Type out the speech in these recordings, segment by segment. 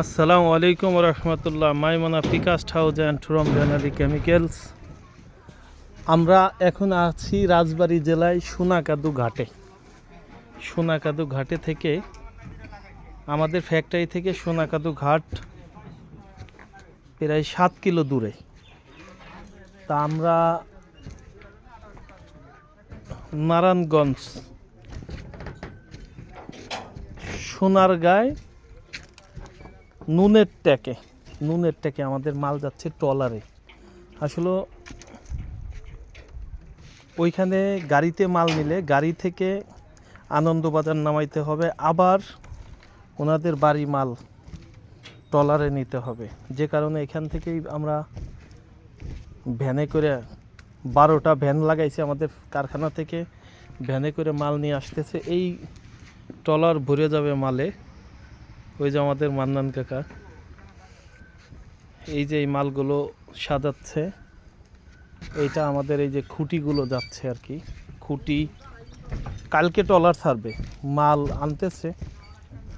আসসালামু আলাইকুম রহমতুল্লাহ। মাইমনা পিকাস্ট হাউস অ্যান্ড রমজান জেনারি কেমিক্যালস আমরা এখন আছি রাজবাড়ী জেলায় সোনাকাদু ঘাটে। সোনাকাদু ঘাটে থেকে আমাদের ফ্যাক্টরি থেকে সোনাকাদু ঘাট প্রায় সাত কিলো দূরে। তা আমরা নারায়ণগঞ্জ সোনার সোনারগাঁয় নুনের ট্যাকে নুনের ট্যাকে আমাদের মাল যাচ্ছে ট্রলারে। আসলে ওইখানে গাড়িতে মাল নিলে গাড়ি থেকে আনন্দবাজার নামাইতে হবে, আবার ওনাদের বাড়ি মাল ট্রলারে নিতে হবে। যে কারণে এখান থেকেই আমরা ভ্যানে করে বারোটা ভ্যান লাগাইছে আমাদের কারখানা থেকে, ভ্যানে করে মাল নিয়ে আসতেছে। এই ট্রলার ভরে যাবে মালে। ওই যে আমাদের মান্নান কাকা। এই যে এই মালগুলো সাজাচ্ছে, এইটা আমাদের এই যে খুঁটিগুলো যাচ্ছে আর কি। খুঁটি, কালকে ট্রলার ছাড়বে, মাল আনতেছে,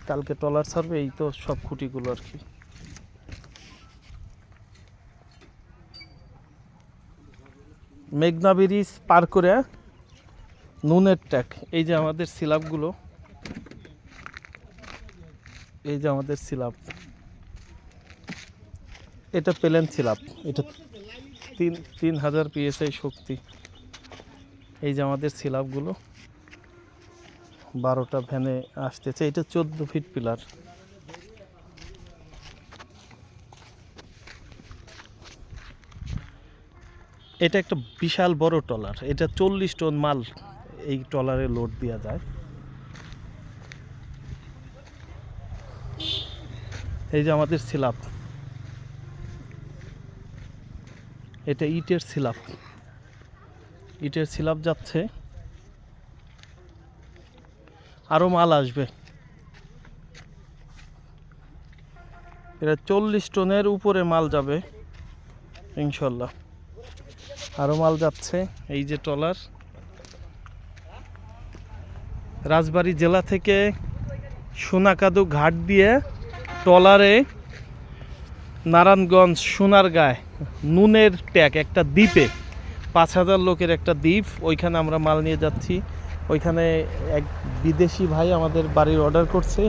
কালকে ট্রলার ছাড়বে, এই তো সব খুঁটিগুলো আর কি। মেঘনা ব্রিজ পার করে নুনের ট্যাক, এই যে আমাদের সিলাপগুলো। এই যে আমাদের সিলাপ। এটা প্লেন সিলাপ। এটা তিন তিন হাজার পিএসআই শক্তি। এই যে আমাদের সিলাপগুলো, বারোটা ভ্যানে আসতেছে। এটা চোদ্দ ফিট পিলার। এটা একটা বিশাল বড় ট্রলার। এটা চল্লিশ টন মাল এই ট্রলারে লোড দেওয়া যায়। এই যে আমাদের সিলাপ। এটা ইটের সিলাপ। ইটের সিলাপ যাচ্ছে। আরও মাল আসবে। এটা চল্লিশ টনের উপরে মাল যাবে, ইনশাল্লাহ। আরও মাল যাচ্ছে, এই যে ট্রলার। রাজবাড়ী জেলা থেকে সোনাকাদু ঘাট দিয়ে ট্রলারে নারায়ণগঞ্জ সোনারগাঁয় নুনের ট্যাক একটা দ্বীপে। পাঁচ হাজার লোকের একটা দ্বীপ, ওইখানে আমরা মাল নিয়ে যাচ্ছি। ওইখানে এক বিদেশি ভাই আমাদের বাড়ির অর্ডার করছে।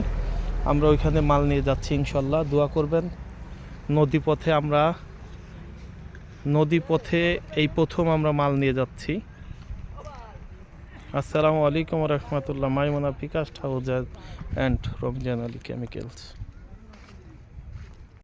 আমরা ওইখানে মাল নিয়ে যাচ্ছি, ইনশাল্লাহ। দোয়া করবেন। নদী পথে আমরা, নদী পথে এই প্রথম আমরা মাল নিয়ে যাচ্ছি। আসসালামু আলাইকুম রহমতুল্লাহ। Maimuna Bikash house and Ramzan Ali chemicals.